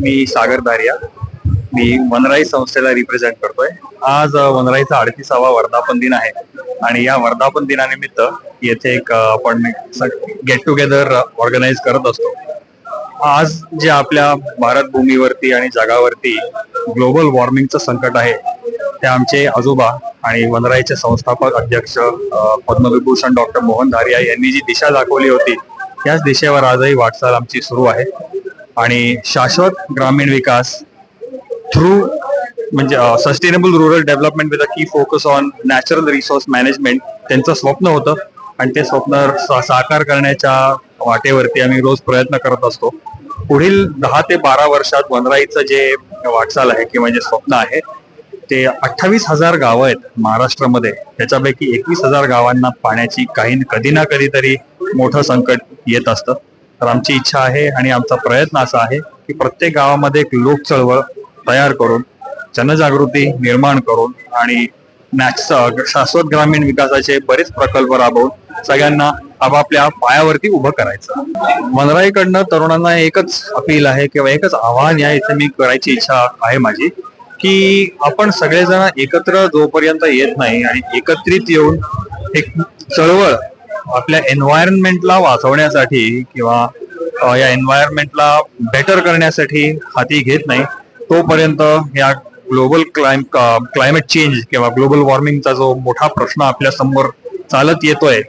मी सागर दारिया. मी वनराई संस्थेला रिप्रेझेंट करतोय. आज वनराईचा अडतीसावा वर्धापन दिन आहे. आणि या वर्धापन दिनानिमित्त येथे एक आपण गेट टुगेदर ऑर्गनाईज करत असतो. आज जे आपल्या भारत भूमीवरती आणि जगावरती ग्लोबल वॉर्मिंगचं संकट आहे ते आमचे आजोबा आणि वनराईचे संस्थापक अध्यक्ष पद्मविभूषण डॉक्टर मोहन धारिया यांनी जी दिशा दाखवली होती त्याच दिशेवर आजही वाटचाल आमची सुरू आहे. आणि शाश्वत ग्रामीण विकास थ्रू म्हणजे sustainable rural development with a key focus on natural resource management त्यांचं स्वप्न होतं. आणि ते स्वप्न सा- साकार करण्याच्या वाटेवरती आम्ही रोज प्रयत्न करत असतो. पुढील दहा ते बारा वर्षात वनराईचं जे वाटचाल आहे किंवा जे स्वप्न आहे ते अठ्ठावीस हजार गावं आहेत महाराष्ट्रामध्ये. त्याच्यापैकी एकवीस हजार गावांना पाण्याची काही कधी ना कधीतरी मोठं संकट येत असतं. तर आमची इच्छा आहे आणि आमचा प्रयत्न असा आहे की प्रत्येक गावामध्ये एक लोक चळवळ तयार करून जनजागृती निर्माण करून आणि शाश्वत ग्रामीण विकासाचे बरेच प्रकल्प राबवून सगळ्यांना आपापल्या पायावरती उभं करायचं. मनराईकडनं तरुणांना एकच अपील आहे किंवा एकच आव्हान या इथे मी करायची इच्छा आहे माझी की आपण सगळेजण एकत्र जोपर्यंत येत नाही आणि एकत्रित येऊन एक चळवळ आपल्या एन्व्हायरमेंटला वाचवण्यासाठी किंवा या एन्व्हायरमेंटला बेटर करण्यासाठी हाती घेत नाही तोपर्यंत या ग्लोबल क्लाइम क्लायमेट चेंज किंवा ग्लोबल वॉर्मिंगचा जो मोठा प्रश्न आपल्यासमोर चालत येतोय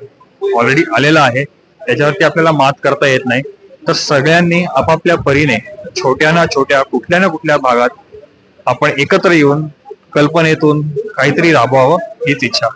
ऑलरेडी आलेला आहे त्याच्यावरती आपल्याला मात करता येत नाही. तर सगळ्यांनी आपापल्या परीने छोट्या ना छोट्या कुठल्या ना कुठल्या भागात आपण एकत्र येऊन कल्पनेतून काहीतरी राबवावं हीच इच्छा.